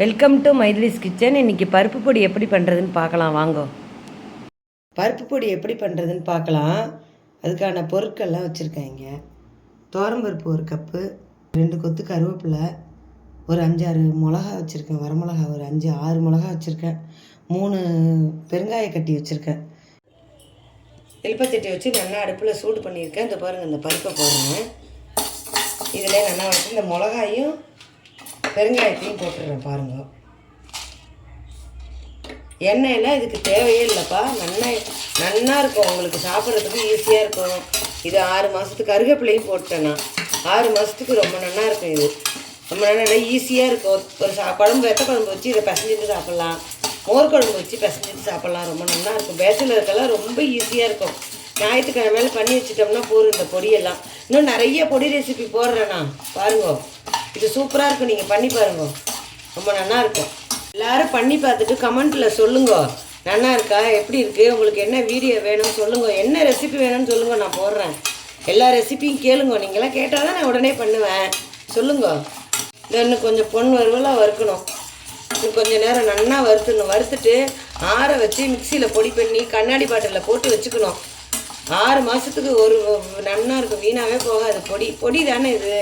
Welcome to மைதிலிஸ் kitchen இன்றைக்கி பருப்பு பொடி எப்படி பண்ணுறதுன்னு பார்க்கலாம். வாங்கோ. பருப்பு பொடி எப்படி பண்ணுறதுன்னு பார்க்கலாம். அதுக்கான பொருட்கள்லாம் வச்சுருக்கேன் இங்கே பருப்பு ஒரு கப்பு ரெண்டு கொத்து கருவேப்பிலை ஒரு அஞ்சாறு மிளகா வச்சுருக்கேன். வரமிளகா ஒரு அஞ்சு ஆறு மிளகா வச்சுருக்கேன். மூணு பெருங்காய கட்டி வச்சுருக்கேன். எலுப்பத்தட்டி வச்சு நல்லா அடுப்பில் சூடு பண்ணியிருக்கேன். இந்த பாருங்கள் இந்த பருப்பை போடுறேன். இதில் நல்லா வச்சு இந்த மிளகாயும் பெருங்காயத்தையும் போட்டுடுறேன் பாருங்க. எண்ணெயெல்லாம் இதுக்கு தேவையே இல்லைப்பா. நல்லா நல்லா இருக்கும். உங்களுக்கு சாப்பிட்றதுக்கு ஈஸியாக இருக்கும். இது ஆறு மாதத்துக்கு கருவேப்பிலையும் போட்டேன்னா ஆறு மாதத்துக்கு ரொம்ப நல்லா இருக்கும் இது. ரொம்ப நல்லா ஈஸியாக இருக்கும். ஒரு சா குழம்பு வெத்த குழம்பு வச்சு இதை பிசைஞ்சிட்டு சாப்பிட்லாம். மோர் குழம்பு வச்சு பிசைஞ்சிட்டு சாப்பிட்லாம். ரொம்ப நல்லா இருக்கும். பேச்சுலருக்கெல்லாம் ரொம்ப ஈஸியாக இருக்கும். ஞாயிற்றுக்கிழமையில பண்ணி வச்சுட்டோம்னா போதும் இந்த பொடியெல்லாம். இன்னும் நிறைய பொடி ரெசிபி போடுறேண்ணா பாருங்க. இது சூப்பராக இருக்கும் நீங்கள் பண்ணி பாருங்க. ரொம்ப நல்லா இருக்கும். எல்லாரும் பண்ணி பார்த்துட்டு கமெண்ட்டில் சொல்லுங்க. நல்லா இருக்கா? எப்படி இருக்குது உங்களுக்கு என்ன வீடியோ வேணும்னு சொல்லுங்க. என்ன ரெசிபி வேணும்னு சொல்லுங்க நான் போடுறேன். எல்லா ரெசிப்பியும் கேளுங்க. நீங்களாம் கேட்டால் தான் நான் உடனே பண்ணுவேன். சொல்லுங்க. இன்னும் கொஞ்சம் பொன் வறுவலாக வறுக்கணும். இன்னும் கொஞ்சம் நேரம் நல்லா வறுத்துடணும். வறுத்துட்டு ஆற வச்சு மிக்சியில் பொடி பண்ணி கண்ணாடி பாட்டிலில் போட்டு வச்சுக்கணும். ஆறு மாதத்துக்கு ஒரு நன்னா இருக்கும். வீணாகவே போகாது. பொடி பொடி தானே இது?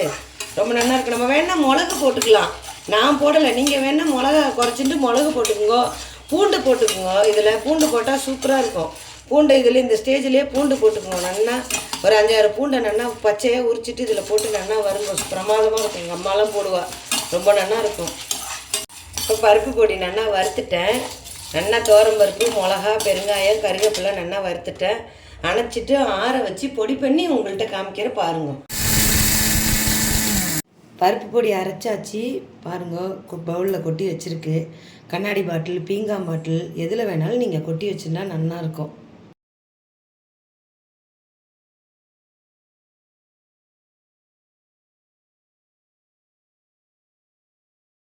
ரொம்ப நல்லா இருக்கு. நம்ம வேணால் மிளகு போட்டுக்கலாம். நான் போடலை. நீங்கள் வேணால் மிளகா குறைச்சிட்டு மிளகு போட்டுக்கோங்க. பூண்டு போட்டுக்குங்க. இதில் பூண்டு போட்டால் சூப்பராக இருக்கும். பூண்டு இதில் இந்த ஸ்டேஜ்லேயே பூண்டு போட்டுக்குங்க. நல்லா ஒரு அஞ்சாறு பூண்டை நல்லா பச்சையாக உரிச்சிட்டு இதில் போட்டு நல்லா வருங்க. பிரமாதமாக இருக்கும். எங்கள் அம்மாலாம் போடுவாள் ரொம்ப நல்லா இருக்கும். இப்போ பருப்பு பொடி நல்லா வறுத்துட்டேன். நல்லா பருப்பு மிளகா பெருங்காயம் கருவேப்பிலை நல்லா வறுத்துட்டேன். அணைச்சிட்டு ஆற வச்சு பொடி பண்ணி உங்கள்கிட்ட காமிக்கிற பாருங்கள் பருப்பு பொடி அரைச்சாச்சு. பாருங்க பவுலில் கொட்டி வச்சுருக்கு. கண்ணாடி பாட்டில் பீங்கான் பாட்டில் எதில் வேணாலும் நீங்கள் கொட்டி வச்சுருந்தா நல்லாயிருக்கும்